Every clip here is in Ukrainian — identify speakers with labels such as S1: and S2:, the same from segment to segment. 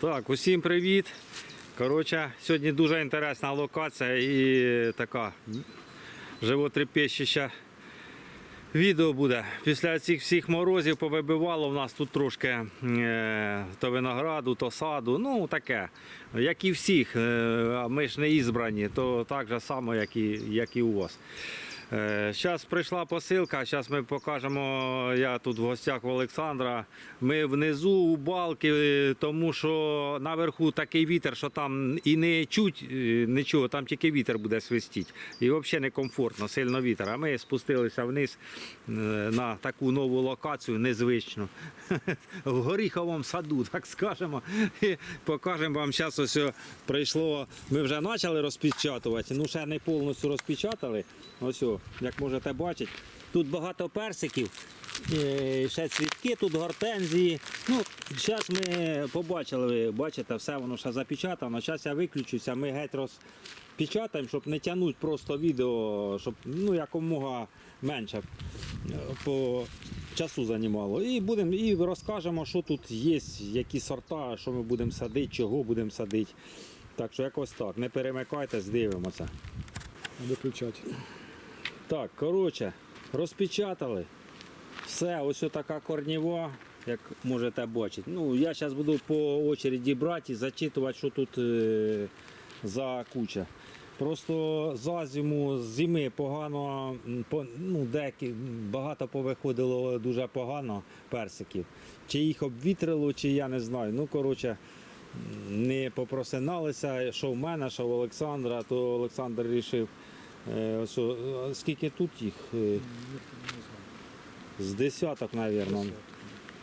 S1: Так, усім привіт. Коротше, сьогодні дуже інтересна локація і така животрепещуща відео буде. Після цих всіх морозів повибивало в нас тут трошки е, то винограду, то саду. Ну таке. Як і всіх, е, ми ж не ізбрані, то так же само, як і, як і у вас. Зараз прийшла посилка, зараз ми покажемо, я тут в гостях в Олександра. Ми внизу у балки, е, тому що наверху такий вітер, що там і не чуть е, нічого, там тільки вітер буде свистіти. І взагалі некомфортно, сильно вітер. А ми спустилися вниз е, на таку нову локацію, незвичну. В горіховому саду, так скажемо. І покажемо вам зараз ось прийшло. Ми вже почали розпечатувати, ну ще не повністю розпечатали. Ось, як можете бачити, тут багато персиків. е, Ще цвітки, тут гортензії. Ну, зараз ми побачили, бачите, все воно ще запечатано. Зараз я виключуся, ми геть розпечатаємо, щоб не тягнути просто відео, щоб ну, якомога менше е, по часу займало. І будемо і розкажемо, що тут є, які сорта, що ми будемо садити, чого будемо садити. Так що якось так. Не перемикайтесь, дивимося.
S2: Виключати.
S1: Так, коротше, розпечатали. Все, ось така корніва, як можете бачити. Ну, я зараз буду по очереді брати і зачитувати, що тут е, за куча. Просто за зиму, зими погано, по- ну, деякі багато повиходило дуже погано персиків. Чи їх обвітрило, чи я не знаю. Ну, коротше, не попросиналися, що в мене, що в Олександра, то Олександр вирішив. Е, е, скільки тут їх? Е, З десяток, мабуть.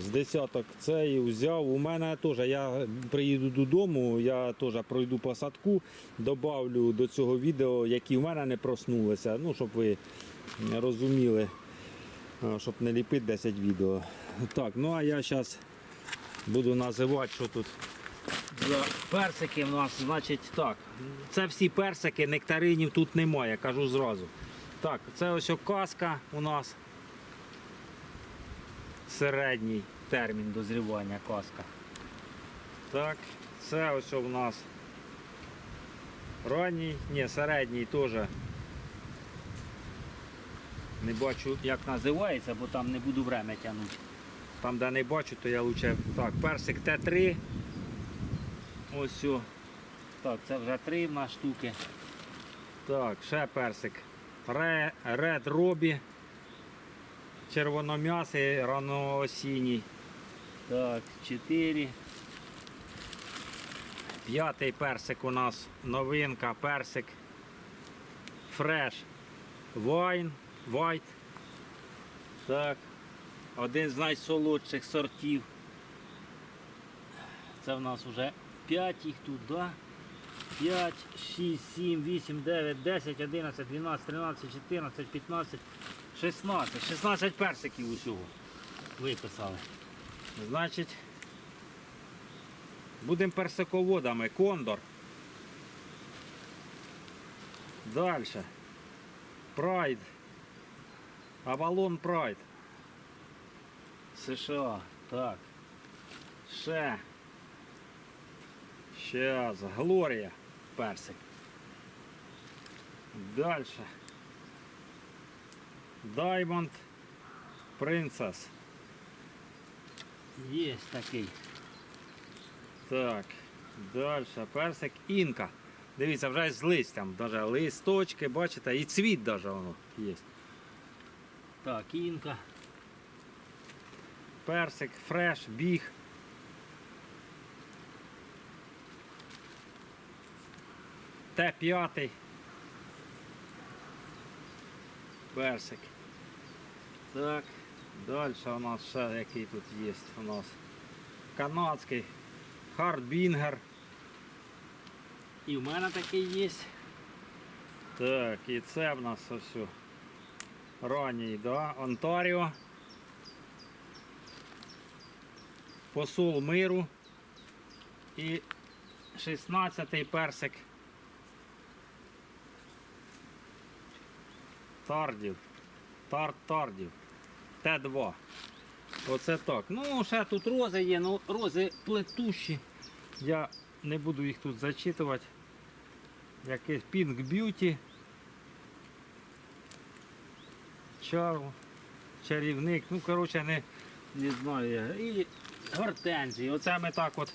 S1: З десяток цей взяв. У мене теж, я приїду додому, я теж пройду посадку, добавлю до цього відео, які в мене не проснулися. Ну, щоб ви розуміли, щоб не ліпити 10 відео. Так, ну а я зараз буду називати, що тут за персики в нас, значить, так. Це всі персики, нектаринів тут немає, кажу зразу. Так, це ось каска у нас. Середній термін дозрівання каска. Так, це ось у нас ранній, ні, середній теж. Не бачу, як називається, бо там не буду время тягнути. Там, де не бачу, то я лучше. Так, персик Т3. Ось о. Так, це вже три в нас штуки. Так, ще персик. Ре, Red Робі. Червоном'ясий, ранноосінній. Так, 4. П'ятий персик у нас новинка, персик. Фреш. Вайн. Вайт. Так. Один з найсолодших сортів. Це в нас вже 5 їх тут, да? 5, 6, 7, 8, 9, 10, 11, 12, 13, 14, 15, 16. 16 персиків усього виписали. Значить, будемо персиководами. Кондор. Далі. Прайд. Авалон Прайд. США. Так. Ще. Щас. Глорія. Персик. Дальше. Diamond Princess. Є такий. Так. Далі. Персик Інка. Дивіться, вже з листям, даже листочки, бачите, і цвіт даже воно є. Так, інка. Персик, фреш, біг. Т5. Персик. Так, далі у нас ще який тут є у нас. Канадський хардбінгер. І в мене такий є. Так, і це в нас все. Ранній, да? Онтаріо. Посол миру. І 16-й персик. Тардів. Тарт Тардів. Т2. Оце так. Ну, ще тут рози є, ну рози плетущі. Я не буду їх тут зачитувати. Якийсь Pink Beauty. Чарл. Чарівник. Ну, коротше, не, не знаю я. І гортензії. Оце ми так от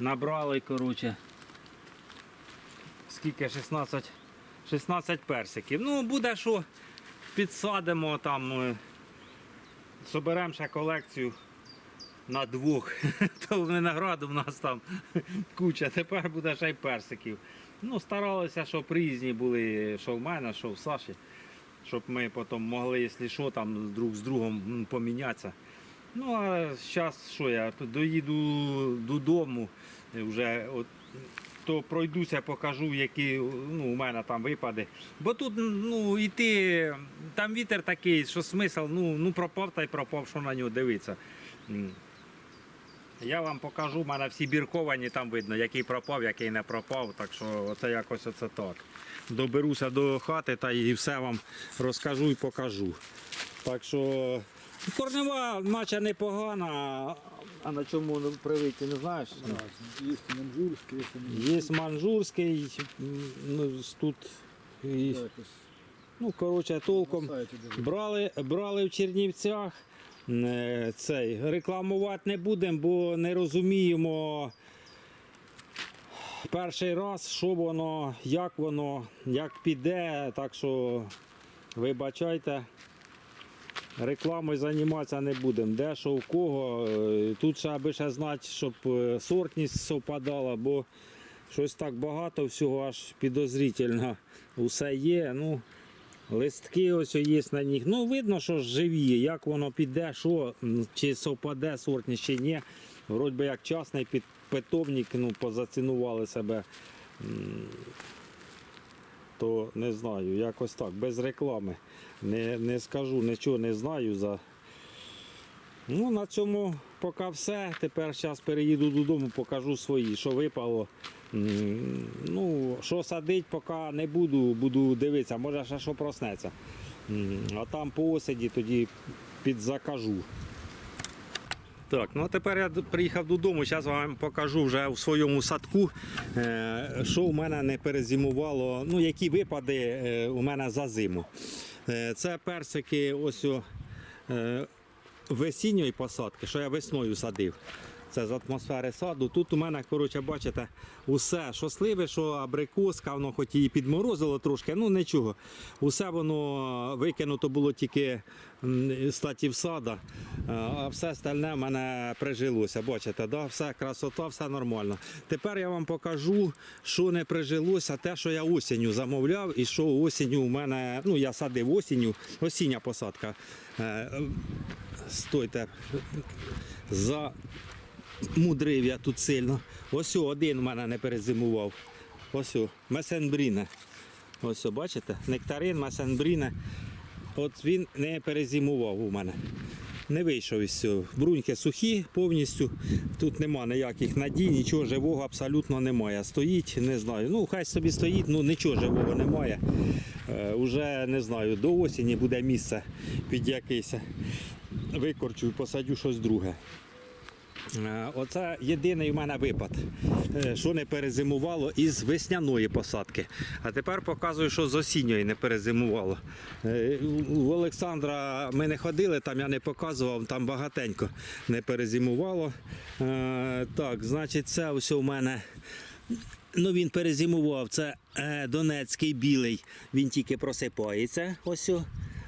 S1: набрали, коротше. Скільки? 16, 16 персиків. Ну, буде що, підсадимо там. е, Соберемо ще колекцію на двох. То винограду в нас там куча. Тепер буде ще й персиків. Ну, старалися, щоб різні були, що в мене, що в Саші. Щоб ми потім могли, якщо що, там друг з другом помінятися. Ну, а зараз що я доїду додому, вже от, то пройдуся, покажу, які ну, у мене там випади. Бо тут ну, йти, там вітер такий, що смисл, ну, ну пропав та й пропав, що на нього дивитися. Я вам покажу, в мене всі бірковані, там видно, який пропав, який не пропав. Так що оце якось оце так. Доберуся до хати та і все вам розкажу і покажу. Так що корнева наче непогана, а на чому привиті, не знаєш?
S2: Есть манжурский, есть.
S1: Є манжурський, ну, тут і, ну, коротше, толком. Брали, брали в Чернівцях. Е, Цей, рекламувати не будемо, бо не розуміємо перший раз, що воно, як воно, як піде. Так що вибачайте, рекламою займатися не будемо. Де що в кого. Е, Тут ще аби ще знати, щоб е, сортність совпадала, бо щось так багато всього аж підозрительно. Усе є. Ну, Листки ось є на них. Ну, видно, що живі, як воно піде, що, чи совпаде сортність, чи ні. Вроді як частний під питомник, ну, позацінували себе. То не знаю, якось так, без реклами. Не, не скажу, нічого не знаю за. Ну, на цьому поки все. Тепер зараз переїду додому, покажу свої, що випало. Ну, що садить, поки не буду, буду дивитися, може ще що проснеться. А там по осені тоді підзакажу. Так, ну а тепер я приїхав додому, зараз вам покажу вже у своєму садку, е, що у мене не перезимувало, ну які випади е, у мене за зиму. Е, Це персики ось весінньої посадки, що я весною садив. Це з атмосфери саду. Тут у мене, коротше, бачите, усе, що сливи, що абрикоска, воно хоч і підморозило трошки, ну нічого. Усе воно викинуто було тільки статів сада, а- а все остальне в мене прижилося. Бачите, да? все красота, все нормально. Tепер я вам покажу, що не прижилося, те, що я осінню замовляв, і що осінню у мене, ну я садив осінню, осіння посадка. Е, Стойте, за мудрив я тут сильно. Ось один у мене не перезимував. Ось о, месенбріне. Ось бачите? Нектарин, месенбріне. От він не перезимував у мене. Не вийшов із цього. Бруньки сухі повністю. Тут нема ніяких надій, нічого живого абсолютно немає. Стоїть, не знаю. Ну, хай собі стоїть, ну нічого живого немає. Е, уже не знаю, до осені буде місце під якийсь. Викорчу і посадю щось друге. Е, Оце єдиний у мене випад, е, що не перезимувало із весняної посадки. А тепер показую, що з осінньої не перезимувало. Е, У Олександра ми не ходили, там я не показував, там багатенько не перезимувало. Так, значить, це ось у мене. Ну, він перезимував. Це е, Донецький білий. Він тільки просипається. Ось.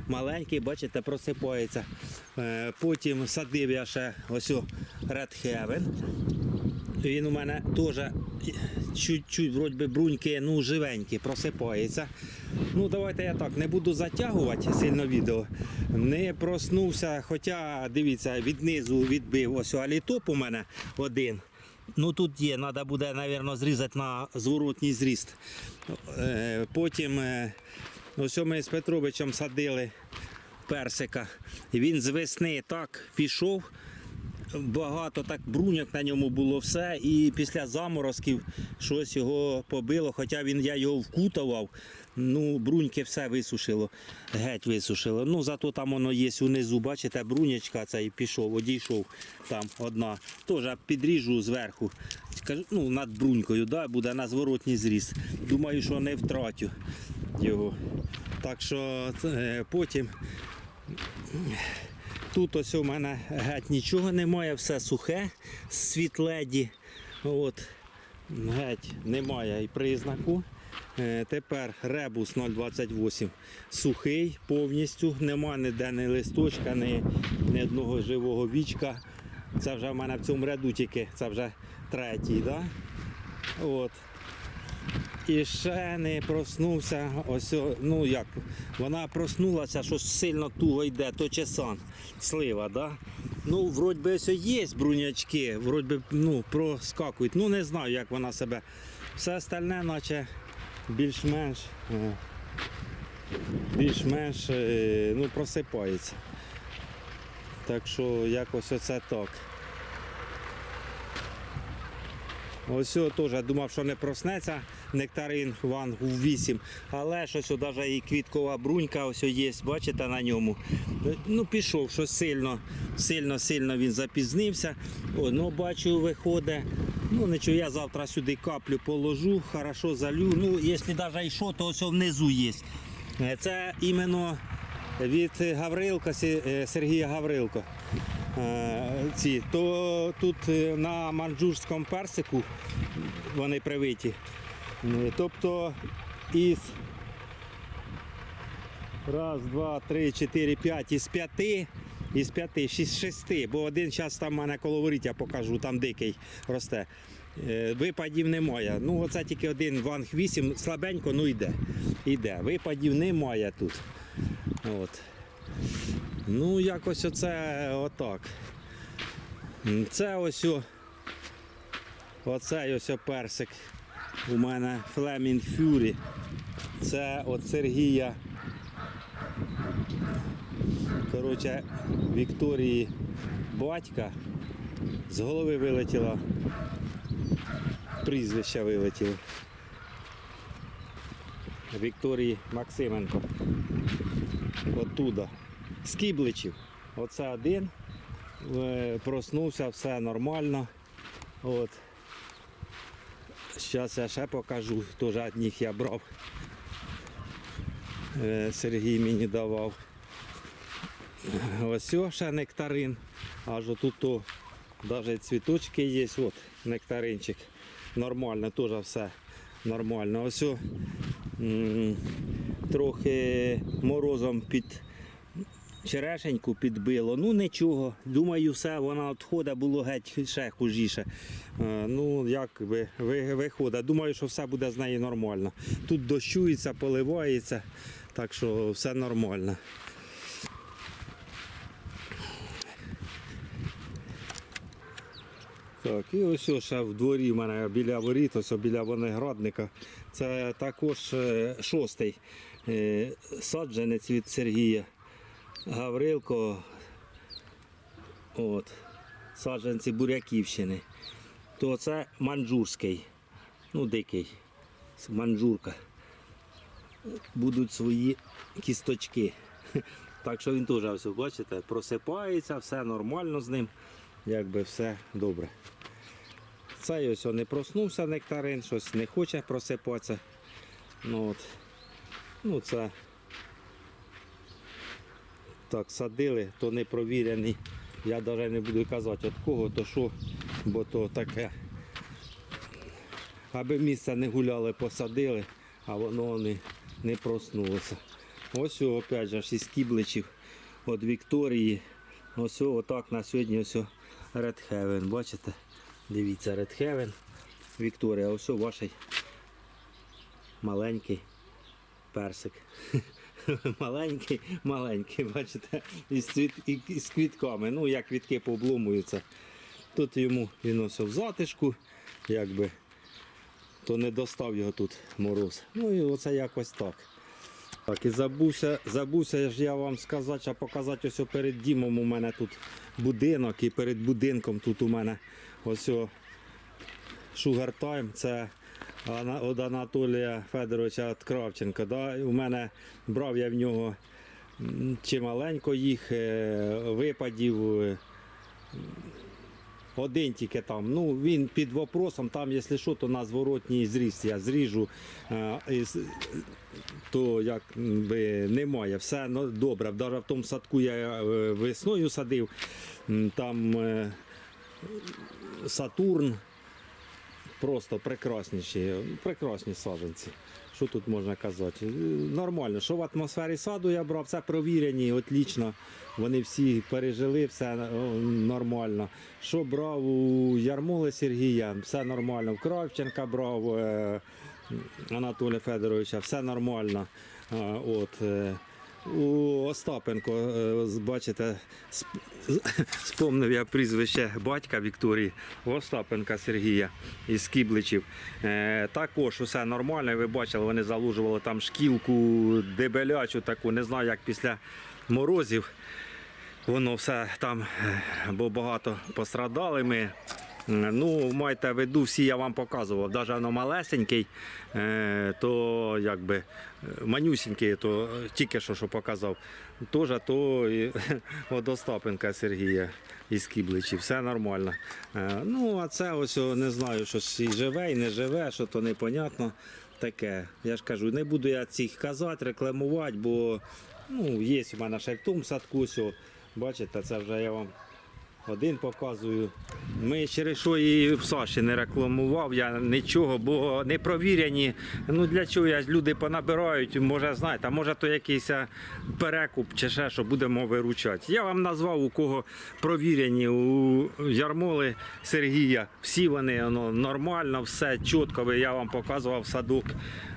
S1: Маленький, бачите, просипається. Е, потім садив я ще ось Red Heaven. Він у мене теж чуть-чуть, вроді бруньки, ну, живенькі, просипається. Ну, давайте я так, не буду затягувати сильно відео. Не проснувся, хоча, дивіться, віднизу відбив ось алітоп у мене один. Ну тут є, треба буде, мабуть, зрізати на зворотній зріст. Е, Потім е, ось ми з Петровичем садили персика. І він з весни так пішов. Багато так бруньок на ньому було все. І після заморозків щось його побило, хоча він я його вкутував. Ну, бруньки все висушило, геть висушило. Ну, зато там воно є унизу, бачите, брунячка цей пішов, одійшов там одна. Теж підріжу зверху. ну, над брунькою, да, буде на зворотній зріст. Думаю, що не втратю його. Так що е, потім тут ось у мене геть нічого немає, все сухе, світледі. От. Геть немає і признаку. Е, Тепер ребус 028 сухий повністю, нема ніде ні листочка, ні, ні одного живого вічка. Це вже в мене в цьому ряду тільки, це вже третій. Да? От. І ще не проснувся. Ось, ну як, вона проснулася, що сильно туго йде, то чесан, слива, да? Ну, вроді би ось є брунячки, вроді би ну, проскакують. Ну не знаю, як вона себе. Все остальне, наче більш-менш. е, Більш-менш е, ну, просипається. Так що якось оце так. Ось теж думав, що не проснеться нектарин ван 8, але щось навіть і квіткова брунька ось є, бачите на ньому. Ну, пішов, що сильно, сильно, сильно він запізнився. О, ну, бачу, виходить. Ну, нічого, я завтра сюди каплю положу, хорошо залю. Ну, якщо навіть і що, то ось внизу є. Е, Це іменно від Гаврилка, е, Сергія Гаврилко. Е, Ці, то тут е, на манджурському персику вони привиті. Е, Тобто із раз, два, три, чотири, п'ять, із п'яти, із п'яти, шість, шести, бо один час там в мене коло воріт, я покажу, там дикий росте. Випадів немає. Ну, оце тільки один ванг 8, слабенько, ну йде. Йде. Випадів немає тут. От. Ну, якось оце отак. Це ось о, оцей ось персик. У мене Flaming Fury. Це от Сергія. Коротше, Вікторії батька з голови вилетіла. Прізвище вилетіло. Вікторії Максименко. Оттуда. З Кібличів. Оце один. Е, Проснувся, все нормально. От. Зараз я ще покажу, теж одних я брав. Е, Сергій мені давав. Ось ще нектарин. Аж отут навіть цвіточки є. От нектаринчик. Нормально, теж все нормально. Ось трохи морозом під черешеньку підбило. Ну нічого. Думаю, все, вона відходить, було геть ще хужіше. Е, Ну, як би ви- виходить. Думаю, що все буде з нею нормально. Тут дощується, поливається, так що все нормально. Так, і ось ще в дворі в мене біля воріт, ось біля виноградника. Це також е, шостий е, саджанець від Сергія Гаврилко. От, саджанці Буряківщини. То це манджурський, ну дикий, манджурка. Будуть свої кісточки. Так що він теж, ось, бачите, просипається, все нормально з ним, якби все добре. Цей ось не проснувся нектарин, щось не хоче просипатися. Ну, от. ну це так садили, то не провірений. Я навіть не буду казати від кого, то що, бо то таке. Аби місце не гуляли, посадили, а воно не, не проснулося. Ось опять же шість кібличів від Вікторії. Ось отак на сьогодні ось Red Heaven, бачите? Дивіться, Red Heaven. Вікторія, ось ваш маленький персик. маленький, маленький, бачите, із, цвіт, із квітками. Ну, як квітки пообломуються. Тут йому він в затишку, якби, то не достав його тут мороз. Ну і оце якось так. Так, і забувся, забувся ж я вам сказати, а показати ось перед дімом у мене тут будинок і перед будинком тут у мене ось Sugar Time. Це від Анатолія Федоровича від Кравченка. Да? У мене брав я в нього чималенько їх е, випадів. е, один тільки там. Ну, він під вопросом, там, якщо що, то на зворотній зріст я зріжу. е, то як би немає. Все ну, добре. Навіть в тому садку я весною садив. Там Сатурн. Просто прекрасніші, прекрасні саджанці. Що тут можна казати? Е, Нормально. Що в атмосфері саду я брав, це провірені, отлічно. Вони всі пережили, все е, нормально. Що брав у Ярмоли Сергія, все нормально. В Кравченка брав е, Анатолія Федоровича, все нормально. От, у Остапенко, е, бачите, сп- спомнив я прізвище батька Вікторії Остапенка Сергія із Кібличів. Е, також усе нормально. Ви бачили, вони залужували там шкілку дебелячу таку, не знаю, як після морозів. Воно все там, е, бо багато пострадали ми. Е, Ну, майте в виду, всі я вам показував. Навіть воно малесенький, е, то якби е, манюсінький, то тільки що, що показав. Теж то от Остапенка Сергія із Кібличів. Все нормально. Ну, а це ось не знаю, що і живе, і не живе, що то непонятно таке. Я ж кажу, не буду я цих казати, рекламувати, бо ну, є у мене ще в тому садку. Бачите, це вже я вам один показую. Ми через що і в Саші не рекламував, я нічого, бо не провірені. Ну для чого я люди понабирають, може знаєте, а може то якийсь перекуп чи ще що будемо виручати. Я вам назвав у кого провірені у Ярмоли Сергія. Всі вони воно, нормально, все чітко. Я вам показував садок.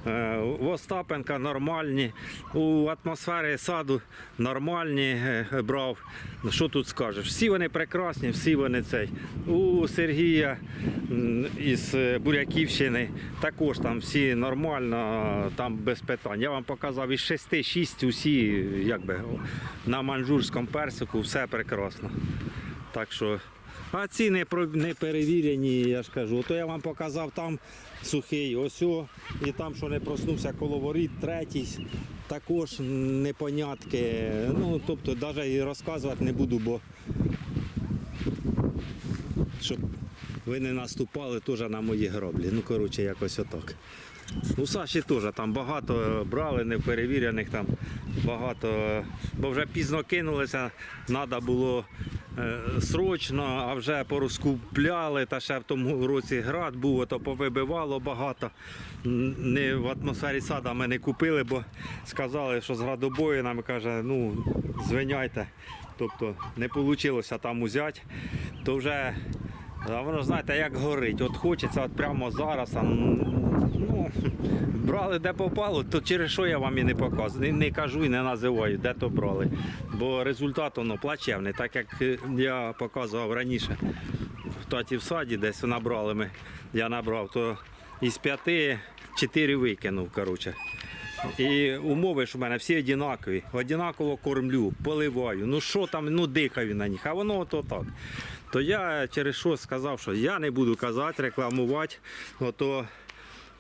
S1: Е, В Остапенка нормальні, у атмосфері саду нормальні е, брав. Ну, Що тут скажеш? Всі вони прекрасні, всі вони цей. У Сергія із е, Буряківщини також там всі нормально, там без питань. Я вам показав із 6-6 усі якби, на манжурському персику все прекрасно. Так що, а ці не, не перевірені, я ж кажу. То я вам показав там сухий, ось о, і там, що не проснувся коловоріт, третій, також непонятки. Ну, тобто, навіть розказувати не буду, бо щоб ви не наступали теж на мої гроблі. Ну, коротше, якось отак. У Саші теж там багато брали, неперевірених там багато, бо вже пізно кинулися, треба було е, срочно, а вже порозкупляли, та ще в тому році град був, то повибивало багато. Не в атмосфері сада ми не купили, бо сказали, що з градобою нам каже, ну звиняйте. Тобто не вийшло там узяти, то вже воно знаєте, як горить. От хочеться от прямо зараз. а, Ну, брали де попало, то через що я вам і не показую. Не, не кажу і не називаю, де то брали. Бо результат воно плачевний, так як я показував раніше. В таті в саді десь набрали ми. Я набрав, то із п'яти чотири викинув. коротше. І умови ж у мене всі однакові. Однаково кормлю, поливаю. Ну що там, ну дихаю на них, а воно то так. То я через що сказав, що я не буду казати, рекламувати. Ото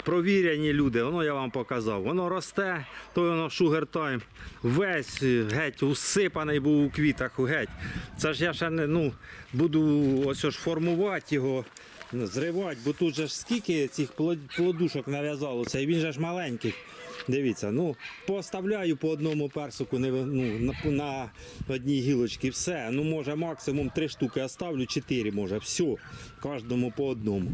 S1: провірені люди, воно я вам показав. Воно росте, то воно Time. Весь геть усипаний був у квітах, геть. Це ж я ще не ну, буду ось ж формувати його. Зривати, бо тут же ж скільки цих плодушок нав'язалося, і він же ж маленький. Дивіться, ну поставляю по одному персику не, ну, на, на одній гілочці, все. Ну, може, максимум три штуки оставлю, чотири може, все. Кожному по одному.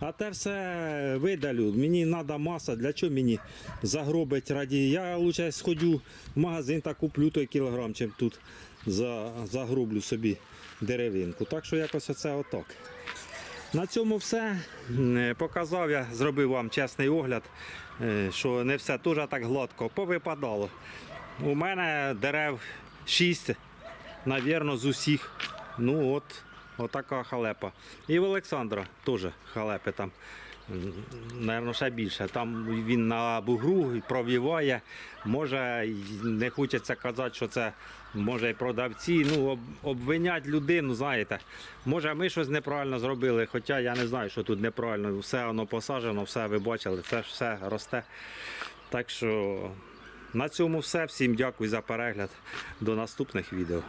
S1: А те все видалю. Мені треба маса, для чого мені загробить раді. Я лучше сходю в магазин та куплю той кілограм, чим тут за, загроблю собі деревинку. Так що якось оце отак. На цьому все. Е, Показав я, зробив вам чесний огляд, е, що не все дуже так гладко повипадало. У мене дерев 6, навірно, з усіх. Ну от, отака халепа. І в Олександра теж халепи там. Наверно, ще більше. Там він на бугру провіває. Може, не хочеться казати, що це може і продавці. Ну, об, обвинять людину, знаєте. Може, ми щось неправильно зробили, хоча я не знаю, що тут неправильно. Все воно посаджено, все ви бачили, ж все росте. Так що на цьому все. Всім дякую за перегляд. До наступних відео.